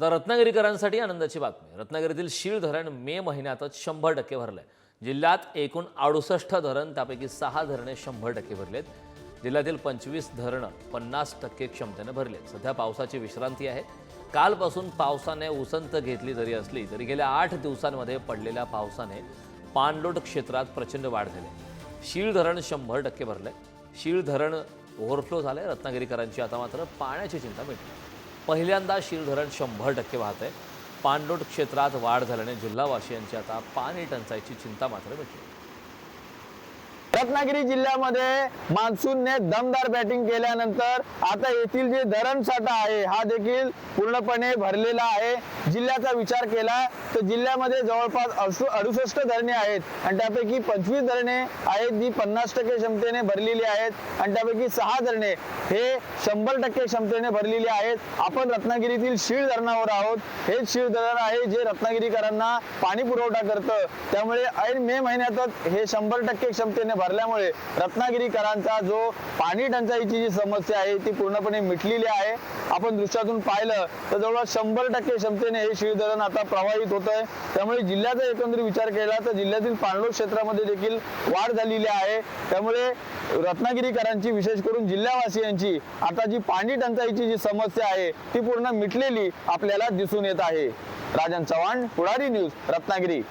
आता रत्नागिरीकरांसाठी आनंदाची बातमी. रत्नागिरीतील शीळ धरण मे महिन्यातच शंभर टक्के भरलंय. जिल्ह्यात एकूण अडुसष्ट धरण त्यापैकी सहा धरणे शंभर टक्के भरलेत. जिल्ह्यातील पंचवीस धरणं पन्नास टक्के क्षमतेनं भरलेत. सध्या पावसाची विश्रांती आहे. कालपासून पावसाने उसंत घेतली जरी असली तरी गेल्या आठ दिवसांमध्ये पडलेल्या पावसाने पाणलोट क्षेत्रात प्रचंड वाढ झाली. शीळ धरण शंभर टक्के भरलंय. शीळ धरण ओव्हरफ्लो झालंय. रत्नागिरीकरांची आता मात्र पाण्याची चिंता मिटली. पहिल्यांदा शीळ धरण शंभर टक्के वाहत आहे. पाणलोट क्षेत्रात वाढ झाल्याने जिल्हावासियांची आता पाणी टंचाईची चिंता मात्र मिटली रत्नागिरी जिल्ह्यामध्ये मान्सूनने दमदार बॅटिंग केल्यानंतर आता येथील जे धरणसाठा आहे हा देखील पूर्णपणे भरलेला आहे. जिल्ह्याचा विचार केला तर जिल्ह्यामध्ये जवळपास अडुसष्ट धरणे आहेत. आणि त्यापैकी पंचवीस धरणे आहेत जी पन्नास टक्के क्षमतेने भरलेली आहेत. आणि त्यापैकी सहा धरणे हे शंभर टक्के क्षमतेने भरलेली आहेत. आपण रत्नागिरीतील शीळ धरणावर आहोत. हे शीळ धरण आहे जे रत्नागिरीकरांना पाणी पुरवठा करतं. त्यामुळे ऐन मे महिन्यातच हे शंभर टक्के क्षमतेने भरल्यामुळे रत्नागिरीकरांचा जो पाणी टंचाईची जी समस्या आहे ती पूर्णपणे मिटलेली आहे. आपण दृश्यातून पाहिलं तर जवळपास शंभर टक्के क्षमतेने हे शीळ धरण आता प्रवाहित होत आहे त्यामुळे जिल्ह्याचा एकंदरीत विचार केला तर जिल्ह्यातील पाणलोट क्षेत्रामध्ये देखील वाढ झालेली आहे. त्यामुळे रत्नागिरीकरांची विशेष करून जिल्हावासियांची आता जी पाणी टंचाईची जी समस्या आहे ती पूर्ण मिटलेली आपल्याला दिसून येत आहे. राजन चव्हाण पुढारी न्यूज रत्नागिरी.